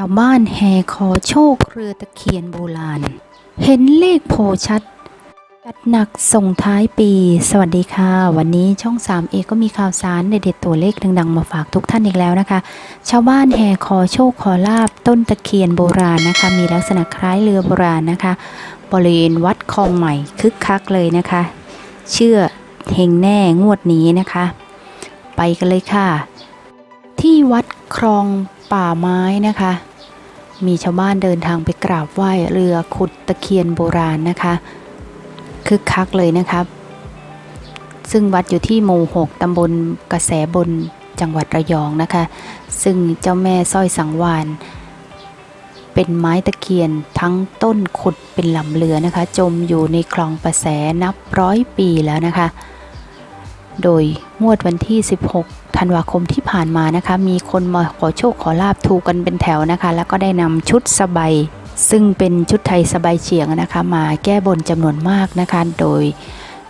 ชาวบ้านแห่ขอโชคเรือตะเคียนโบราณ เห็นเลขโพชัด จัดหนักส่งท้ายปี สวัสดีค่ะ วันนี้ช่อง3เอก็มีข่าวสารเด็ดๆตัวเลขดังๆ มาฝากทุกท่านอีกแล้วนะคะ ชาวบ้านแห่ขอโชคขอลาบต้นตะเคียนโบราณนะคะ มีลักษณะคล้ายเรือโบราณนะคะ บริเวณวัดคลองใหม่คึกคักเลยนะคะ เชื่อเฮงแน่งวดนี้นะคะ ไปกันเลยค่ะ ที่วัดคลองป่าไม้นะคะ มีชาวบ้านเดินทางไปกราบไหว้เรือขุดตะเคียนโบราณนะคะคึกคักเลยนะครับ ซึ่งวัดอยู่ที่หมู่6ตำบลกระแสบนจังหวัดระยองนะคะ ซึ่งเจ้าแม่สร้อยสังวานเป็นไม้ตะเคียนทั้งต้นขุดเป็นลำเรือนะคะ จมอยู่ในคลองประแสนับร้อยปีแล้วนะคะ โดยงวดวันที่ 16 ธันวาคมที่ผ่านมานะคะ มีคนมาขอโชคขอลาบถูกกันเป็นแถวนะคะ แล้วก็ได้นำชุดสบายซึ่งเป็นชุดไทยสบายเฉียงนะคะ มาแก้บนจำนวนมากนะคะ โดย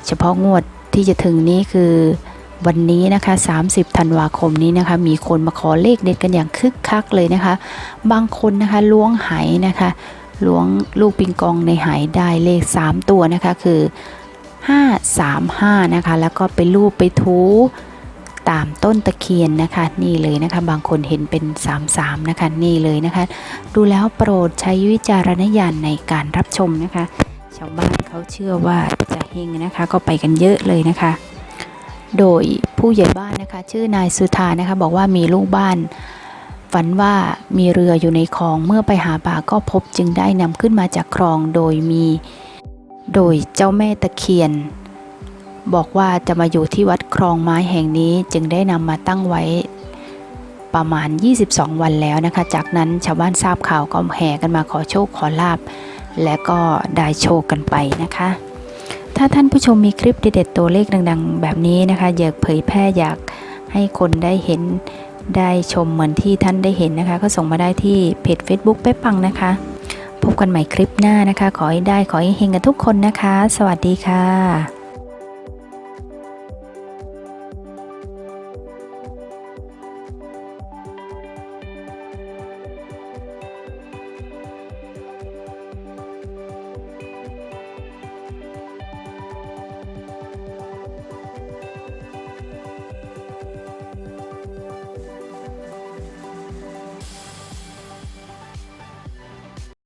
เฉพาะงวดที่จะถึงนี้คือวันนี้นะคะ 30 ธันวาคมนี้นะคะ มีคนมาขอเลขเด็ดกันอย่างคึกคักเลยนะคะ บางคนนะคะล้วงไหนะคะล้วงลูกปิงกองในไหได้เลข 3 ตัวนะคะ คือ 535 นะคะ แล้วก็ไปรูปไปทูตามต้นตะเคียนนะคะ นี่เลยนะคะ บางคนเห็นเป็น 33 นะคะ นี่เลยนะคะ ดูแล้วโปรดใช้วิจารณญาณในการรับชมนะคะ ชาวบ้านเขาเชื่อว่าจะเฮงนะคะ ก็ไปกันเยอะเลยนะคะ โดยผู้ใหญ่บ้านนะคะ ชื่อนายสุธานะคะ บอกว่ามีลูกบ้านฝันว่ามีเรืออยู่ในคลองเมื่อไปหาปลาก็พบจึงได้นำขึ้นมาจากคลองโดยมี โดยเจ้าแม่ตะเคียน บอกว่าจะมาอยู่ที่วัดคลองไม้แห่งนี้จึงได้นำมาตั้งไว้ประมาณ 22 วันแล้วนะคะ จากนั้นชาวบ้านทราบข่าวก็แห่กันมาขอโชคขอลาบ และก็ได้โชคกันไปนะคะ ถ้าท่านผู้ชมมีคลิปเด็ดๆตัวเลขดังๆ แบบนี้นะคะ อยากเผยแพร่อยากให้คนได้เห็นได้ชมเหมือนที่ท่านได้เห็นนะคะ ก็ส่งมาได้ที่เพจ Facebook เป๊ะปังนะคะ พบกันใหม่คลิปหน้านะคะ ขอให้ได้ขอให้เฮงกันทุกคนนะคะ สวัสดีค่ะ